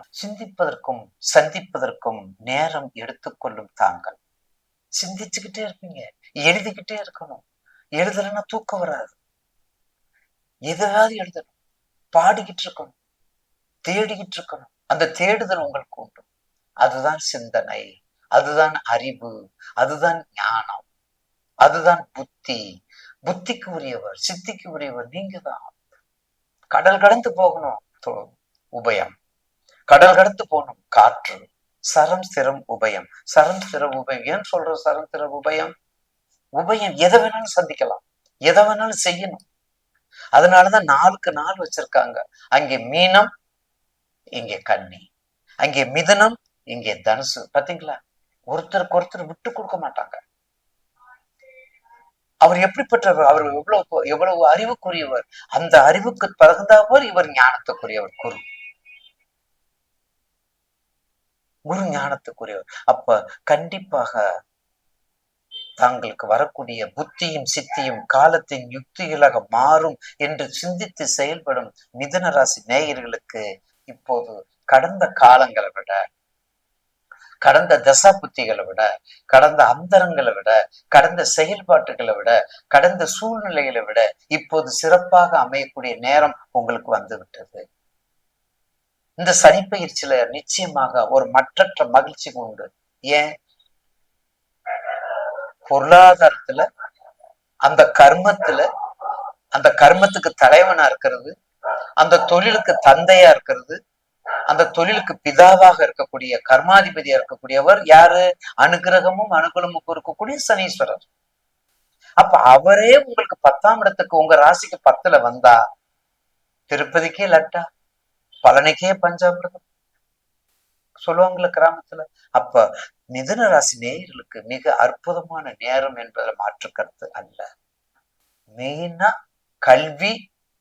சிந்திப்பதற்கும் சந்திப்பதற்கும் நேரம் எடுத்துக்கொள்ளும் தாங்கள். சிந்திச்சுக்கிட்டே இருப்பீங்க. எழுதிக்கிட்டே இருக்கணும். எழுதலைன்னா தூக்கம் வராது. எதாவது எழுதணும். பாடிக்கிட்டு இருக்கணும். தேடிக்கிட்டு இருக்கணும். அந்த தேடுதல் உங்களுக்கு உண்டு. அதுதான் சிந்தனை. அதுதான் அறிவு. அதுதான் ஞானம். அதுதான் புத்தி. புத்திக்கு உரியவர் சித்திக்கு உரியவர் நீங்க தான் கடல் கடந்து போகணும். உபயம். கடல் கடந்து போகணும். காற்று சரம் சிரம் உபயம். சரம் ஸ்திரம் உபயம். ஏன் சொல்ற சரம் ஸ்திரம் உபயம்? உபயம் எதை வேணாலும் சந்திக்கலாம். எதை வேணாலும் செய்யணும். அதனாலதான் நாளுக்கு நாள் வச்சிருக்காங்க. அங்கே மீனம் இங்கே கன்னி. அங்கே மிதனம் இங்கே தனுசு. பாத்தீங்களா? ஒருத்தருக்கு ஒருத்தர் விட்டு கொடுக்க மாட்டாங்க. அவர் எப்படிப்பட்டவர்? அவர் எவ்வளவு எவ்வளவு அறிவுக்குரியவர்? அந்த அறிவுக்கு தகுந்தாவர் இவர் ஞானத்துக்குரியவர். குரு. குரு ஞானத்துக்குரியவர் அப்ப கண்டிப்பாக தாங்களுக்கு வரக்கூடிய புத்தியும் சித்தியும் காலத்தின் யுக்திகளாக மாறும் என்று சிந்தித்து செயல்படும் மிதன ராசி நேயர்களுக்கு இப்போது கடந்த காலங்களை விட கடந்த தசா புத்திகளை விட கடந்த அந்தரங்களை விட கடந்த செயல்பாட்டுகளை விட கடந்த சூழ்நிலைகளை விட இப்போது சிறப்பாக அமையக்கூடிய நேரம் உங்களுக்கு வந்து விட்டது இந்த சனிப்பயிற்சியில நிச்சயமாக ஒரு மற்றற்ற மகிழ்ச்சி உண்டு. ஏன்? பொருளாதாரத்துல அந்த கர்மத்துல அந்த கர்மத்துக்கு தலைவனா இருக்கிறது அந்த தொழிலுக்கு தந்தையா இருக்கிறது அந்த தொழிலுக்கு பிதாவாக இருக்கக்கூடிய கர்மாதிபதியா இருக்கக்கூடியவர் யாரு? அனுகிரகமும் அனுகூலமும் இருக்கக்கூடிய சனீஸ்வரர். அப்ப அவரே உங்களுக்கு பத்தாம் இடத்துக்கு உங்க ராசிக்கு பத்துல வந்தா திருப்பதிக்கே லட்டா. பழனிக்கே பஞ்சாமிரதம். சொல்லுவாங்கல்ல கிராமத்துல. அப்ப மிதுன ராசி நேயர்களுக்கு மிக அற்புதமான நேரம் என்பதில் மாற்று கருத்து அல்ல மெயினா கல்வி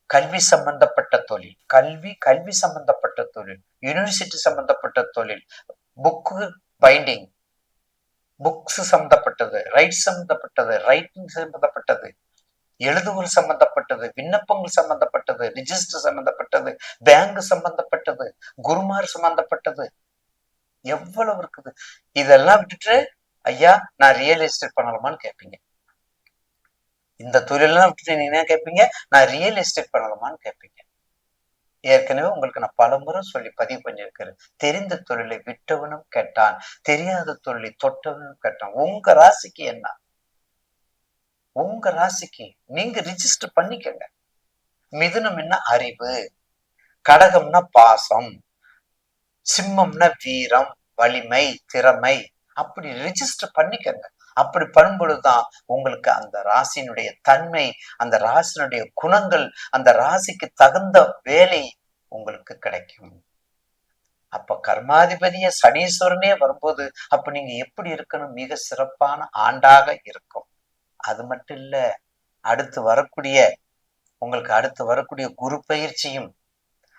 கல்வி சம்பந்தப்பட்ட தொழில். கல்வி கல்வி சம்பந்தப்பட்ட தொழில். யூனிவர்சிட்டி சம்பந்தப்பட்ட தொழில். புக்கு பைண்டிங் புக்ஸ் சம்பந்தப்பட்டது. ரைட் சம்பந்தப்பட்டது. ரைட்டிங் சம்பந்தப்பட்டது. எழுதுகள் சம்பந்தப்பட்டது விண்ணப்பங்கள் சம்பந்தப்பட்டது ரிஜிஸ்டர் சம்பந்தப்பட்டது பேங்க் சம்பந்தப்பட்டது குருமார் சம்பந்தப்பட்டது. எவ்வளவு இருக்குது? இதெல்லாம் விட்டுட்டு ஐயா நான் ரியல் எஸ்டேட் பண்ணலாமான்னு கேட்பீங்க இந்த தொழிலெல்லாம் விட்டுட்டு நீங்க என்ன கேட்பீங்க நான் ரியல் எஸ்டேட் பண்ணலாமான்னு கேட்பீங்க ஏற்கனவே உங்களுக்கு நான் பலமுறை சொல்லி பதிவு பண்ணியிருக்கிறேன். தெரிந்த தொழிலை விட்டவனும் கேட்டான் தெரியாத தொழிலை தொட்டவனும் கேட்டான். உங்க ராசிக்கு என்ன? உங்க ராசிக்கு நீங்க ரிஜிஸ்டர் பண்ணிக்கங்க. மிதுனம் என்ன அறிவு? கடகம்னா பாசம். சிம்மம்னா வீரம் வலிமை திறமை. அப்படி ரிஜிஸ்டர் பண்ணிக்கங்க. அப்படி பண்ணும்பொழுதுதான் உங்களுக்கு அந்த ராசியினுடைய தன்மை அந்த ராசினுடைய குணங்கள் அந்த ராசிக்கு தகுந்த வேலை உங்களுக்கு கிடைக்கும். அப்ப கர்மாதிபதிய சனீஸ்வரனே வரும்போது அப்ப நீங்க எப்படி இருக்கணும்? மிக சிறப்பான ஆண்டாக இருக்கும். அது மட்டும் இல்ல அடுத்து வரக்கூடிய உங்களுக்கு அடுத்து வரக்கூடிய குரு பயிற்சியும்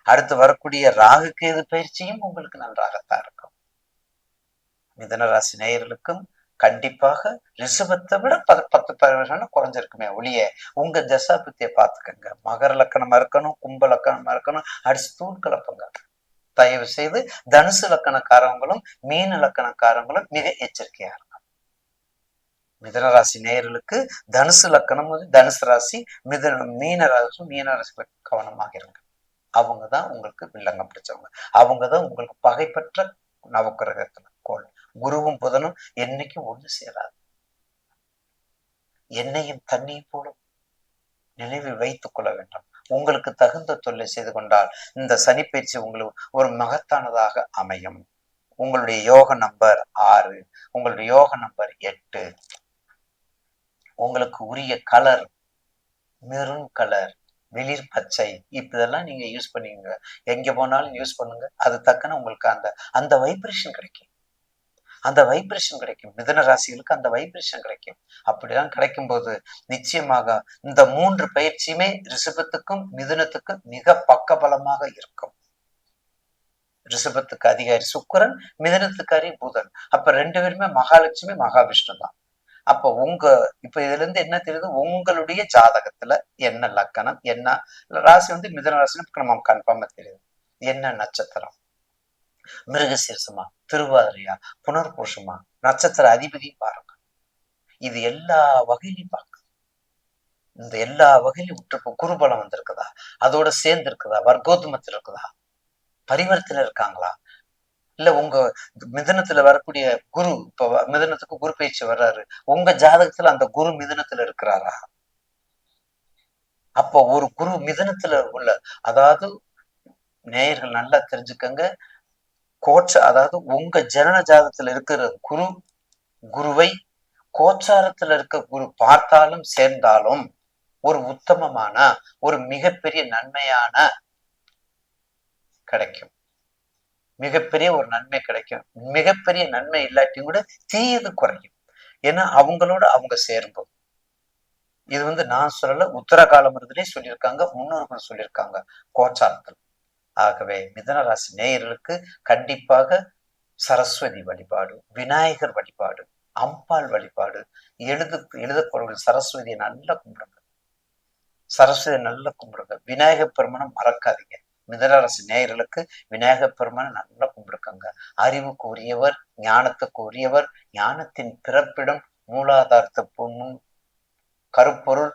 அடுத்து வரக்கூடிய ராகு கேது பயிற்சியும் உங்களுக்கு நன்றாகத்தான் இருக்கும். மிதன ராசி நேயர்களுக்கும் கண்டிப்பாக ரிஷபத்தை விட பத பத்து பதினஞ்சு குறைஞ்சிருக்குமே ஒளிய உங்க தசாபத்தியை பார்த்துக்கங்க. மகர லக்கணமா இருக்கணும் கும்ப லக்கணமா இருக்கணும் அடிச்சு தூள் கலப்புங்க. தயவு செய்து தனுசு லக்கணக்காரவங்களும் மீன லக்கணக்காரங்களும் மிக எச்சரிக்கையா இருக்கும் மிதனராசி நேயர்களுக்கு தனுசு லக்கணம் வந்து தனுசு ராசி மிதன மீன ராசி மீன ராசி கவனமாக இருங்க. அவங்க தான் உங்களுக்கு வில்லங்கம் பிடிச்சவங்க. அவங்க தான் உங்களுக்கு பகைப்பற்ற நவக்கிரகத்துல கோள். குருவும் புதனும் என்னைக்கும் ஒன்று சேராது. என்னையும் தண்ணியும் போலும் நினைவில் வைத்துக் கொள்ள வேண்டும். உங்களுக்கு தகுந்த தொல்லை செய்து கொண்டால் இந்த சனிப்பயிற்சி உங்களுக்கு ஒரு மகத்தானதாக அமையும். உங்களுடைய யோக நம்பர் ஆறு. உங்களுடைய யோக நம்பர் எட்டு. உங்களுக்கு உரிய கலர் மெரூன் கலர் வெளிர் பச்சை இப்ப இதெல்லாம் நீங்க யூஸ் பண்ணீங்க எங்க போனாலும் யூஸ் பண்ணுங்க. அது தக்கன உங்களுக்கு அந்த அந்த வைப்ரேஷன் கிடைக்கும். அந்த வைப்ரேஷன் கிடைக்கும். மிதன ராசிகளுக்கு அந்த வைப்ரேஷன் கிடைக்கும். அப்படிலாம் கிடைக்கும் போது நிச்சயமாக இந்த மூன்று பயிற்சியுமே ரிஷபத்துக்கும் மிதுனத்துக்கும் மிக பக்கபலமாக இருக்கும். ரிஷபத்துக்கு அதிகாரி சுக்கரன் மிதனத்துக்காரி புதன் அப்ப ரெண்டு பேருமே மகாலட்சுமி மகாவிஷ்ணு தான் அப்ப உங்க இப்ப இதுல இருந்து என்ன தெரியுது? உங்களுடைய ஜாதகத்துல என்ன லக்கணம் என்ன ராசி வந்து மிதன ராசி நம்ம கன்ஃபார்மா தெரியுது. என்ன நட்சத்திரம்? மிருகசீர்சமா திருவாதிரையா புனர்பூஷமா நட்சத்திர அதிபதி பாருங்க. இது எல்லா வகையிலையும் பார்க்க இந்த எல்லா வகையிலும் விட்டுருப்போம் குருபலம் வந்திருக்குதா? அதோட சேர்ந்து இருக்குதா வர்க்கோத்தமத்தில் இருக்குதா? பரிவர்த்தனை இருக்காங்களா? இல்ல உங்க மிதனத்துல வரக்கூடிய குரு இப்ப மிதனத்துக்கு குரு பயிற்சி வர்றாரு. உங்க ஜாதகத்துல அந்த குரு மிதனத்துல இருக்கிறாரா? அப்போ ஒரு குரு மிதனத்துல உள்ள அதாவது நேயர்கள் நல்லா தெரிஞ்சுக்கங்க. கோச்ச அதாவது உங்க ஜனன ஜாதகத்துல இருக்கிற குரு குருவை கோச்சாரத்துல இருக்க குரு பார்த்தாலும் சேர்ந்தாலும் ஒரு உத்தமமான ஒரு மிகப்பெரிய நன்மையான கிடைக்கும். மிகப்பெரிய ஒரு நன்மை கிடைக்கும். மிகப்பெரிய நன்மை இல்லாட்டியும் கூட தீயது குறையும். ஏன்னா அவங்களோட அவங்க சேரும்போது. இது வந்து நான் சொல்லல உத்தர காலமிருந்திலே சொல்லியிருக்காங்க முன்னோர்கள் சொல்லியிருக்காங்க கோச்சாரத்தில். ஆகவே மிதனராசி நேயர்களுக்கு கண்டிப்பாக சரஸ்வதி வழிபாடு விநாயகர் வழிபாடு அம்பாள் வழிபாடு எழுது எழுதப்படுகிற சரஸ்வதியை நல்லா கும்பிடுங்க சரஸ்வதி நல்லா கும்பிடுங்க விநாயகர் பெருமனை மறக்காதீங்க. மிதரரசு நேயர்களுக்கு விநாயகர் பெருமனை நல்லா கும்பிடுக்கங்க. அறிவுக்கு உரியவர் ஞானத்துக்கு உரியவர் ஞானத்தின் பிறப்பிடம் மூலாதாரத்து கருப்பொருள்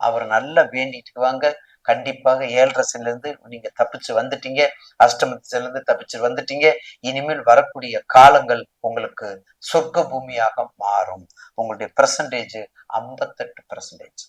அவர் நல்லா வேண்டிட்டு வாங்க. கண்டிப்பாக ஏழரசில இருந்து நீங்க தப்பிச்சு வந்துட்டீங்க. அஷ்டமத்துல இருந்து தப்பிச்சு வந்துட்டீங்க. இனிமேல் வரக்கூடிய காலங்கள் உங்களுக்கு சொர்க்க பூமியாக மாறும். உங்களுடைய பெர்சன்டேஜ் ஐம்பத்தெட்டு பெர்சன்டேஜ்